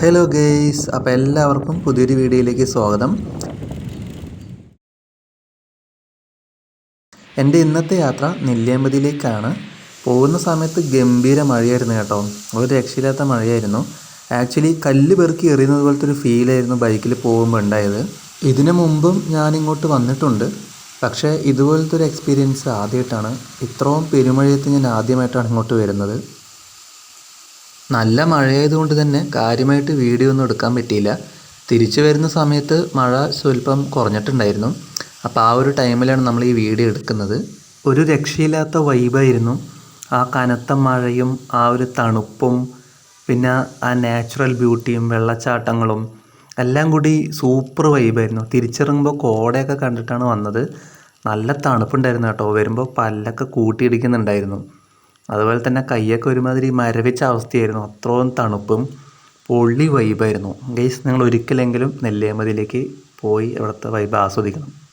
Hello guys അപ്പോൾ എല്ലാവർക്കും പുതിയൊരു വീഡിയോയിലേക്ക് സ്വാഗതം. എന്റെ ഇന്നത്തെ യാത്ര നെല്ലിയാമ്പതിയിലേക്കാണ്. പോകുന്ന സമയത്ത് ഗംഭീര മഴയായിരുന്നു കേട്ടോ. ഒരു രക്ഷയില്ലാത്ത മഴയായിരുന്നു. ആക്ച്വലി കല്ല് പെറുക്കി എറിയുന്നത് പോലത്തെ ഒരു ഫീലായിരുന്നു ബൈക്കിൽ പോകുമ്പോൾ ഉണ്ടായത്. ഇതിനു മുമ്പും ഞാൻ ഇങ്ങോട്ട് വന്നിട്ടുണ്ട്. പക്ഷേ ഇതുപോലത്തെ ഒരു എക്സ്പീരിയൻസ് ആദ്യമായിട്ടാണ്. ഇത്രയും പെരുമഴയത്ത് ഞാൻ ആദ്യമായിട്ടാണ് ഇങ്ങോട്ട് വരുന്നത്. നല്ല മഴയായതുകൊണ്ട് തന്നെ കാര്യമായിട്ട് വീഡിയോ ഒന്നും എടുക്കാൻ പറ്റിയില്ല. തിരിച്ചു വരുന്ന സമയത്ത് മഴ സ്വല്പം കുറഞ്ഞിട്ടുണ്ടായിരുന്നു. അപ്പോൾ ആ ഒരു ടൈമിലാണ് നമ്മൾ ഈ വീഡിയോ എടുക്കുന്നത്. ഒരു രക്ഷയില്ലാത്ത വൈബായിരുന്നു. ആ കനത്ത മഴയും ആ ഒരു തണുപ്പും പിന്നെ ആ നാച്ചുറൽ ബ്യൂട്ടിയും വെള്ളച്ചാട്ടങ്ങളും എല്ലാം കൂടി സൂപ്പർ വൈബായിരുന്നു. തിരിച്ചിറങ്ങുമ്പോൾ കോടയൊക്കെ കണ്ടിട്ടാണ് വന്നത്. നല്ല തണുപ്പുണ്ടായിരുന്നു കേട്ടോ. വരുമ്പോൾ പല്ലൊക്കെ കൂട്ടിയിടിക്കുന്നുണ്ടായിരുന്നു. അതുപോലെ തന്നെ കയ്യൊക്കെ ഒരുമാതിരി മരവിച്ച അവസ്ഥയായിരുന്നു. അത്രയും തണുപ്പും പൊള്ളി വൈബായിരുന്നു ഗൈസ് നിങ്ങൾ ഒരിക്കലെങ്കിലും നെല്ലിയാമ്പതിയിലേക്ക് പോയി അവിടുത്തെ വൈബ് ആസ്വദിക്കണം.